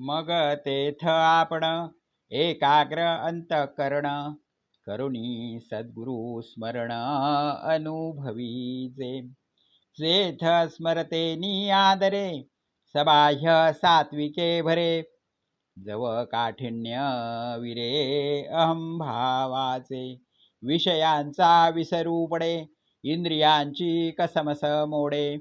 मग तेथ आपण एकाग्र अंतकरण. करुणी सद्गुरु स्मरण अनुभवीजे जेथ स्मरते आदरे सबाह्य सात्विके भरे. जव काठिण्य विरे अहंभावाचे विषयांचा विसरू पडे इंद्रियांची कसमस मोडे.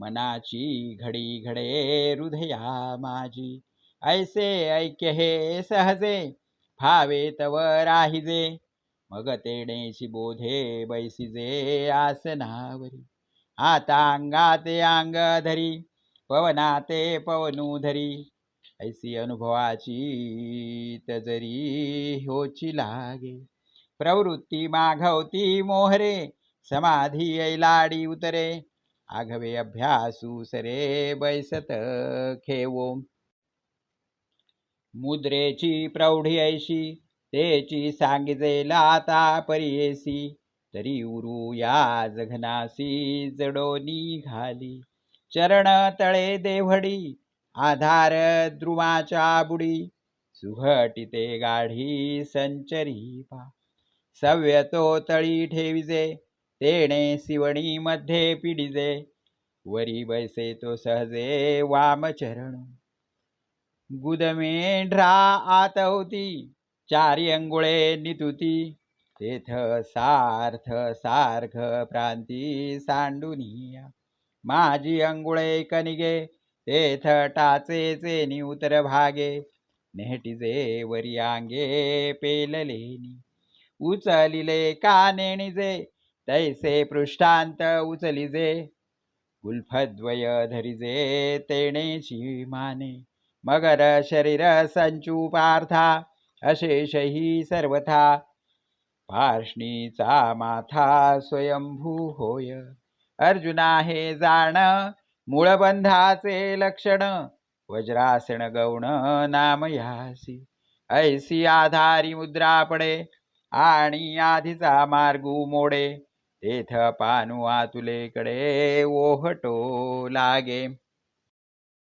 मनाची घडी घडे हृदया माझी. ऐसे ऐक्य हे सहजे फावे तव राहिजे. मग तेणेशी बोधे बैसिजे आसनावरी. आता अंगाते अंग धरी पवनाते पवनू धरी. ऐसी अनुभवाची तजरी होची लागे. प्रवृत्ती माघवती मोहरे समाधी ऐलाडी उतरे. आघवे अभ्यासू सरे बैसत खेवो. मुद्रेची प्रौढी ऐशी तेची सांगिजे आता परियेसी. तरी उरू या जघनासी जडोनी घाली. चरण तळे देवडी आधार द्रुवाच्या बुडी. सुघटिते गाढी संचरी पा. सव्यतो तळी ठेविजे तेणे शिवणी मध्ये पिडिजे. वरी बैसे तो सहजे वामचरण. गुदमेढ्रा आतवती चारी अंगुळे नितुती तेथ सार्थ सारख प्रांती सांडुनिया. माझी अंगुळे कनिगे तेथ टाचेचे नि उतर भागे. नेहटीजे वरी अंगे पेललेनी उचलिले का नेणीजे तैसे पृष्ठांत उचलिजे. गुल्फद्वय धरिजे तेणेची माने. मगर शरीर संचू पार्था अशेषही सर्वथा। पार्ष्णीचा माथा स्वयंभू होय। अर्जुना हे जाण मूळबंधाचे लक्षण। वज्रासन गौण नामयासी ऐसी आधारी मुद्रा पडे आणि आधीचा मार्गू मोडे। तेथ पानू आतुलेकडे ओहटो लागे।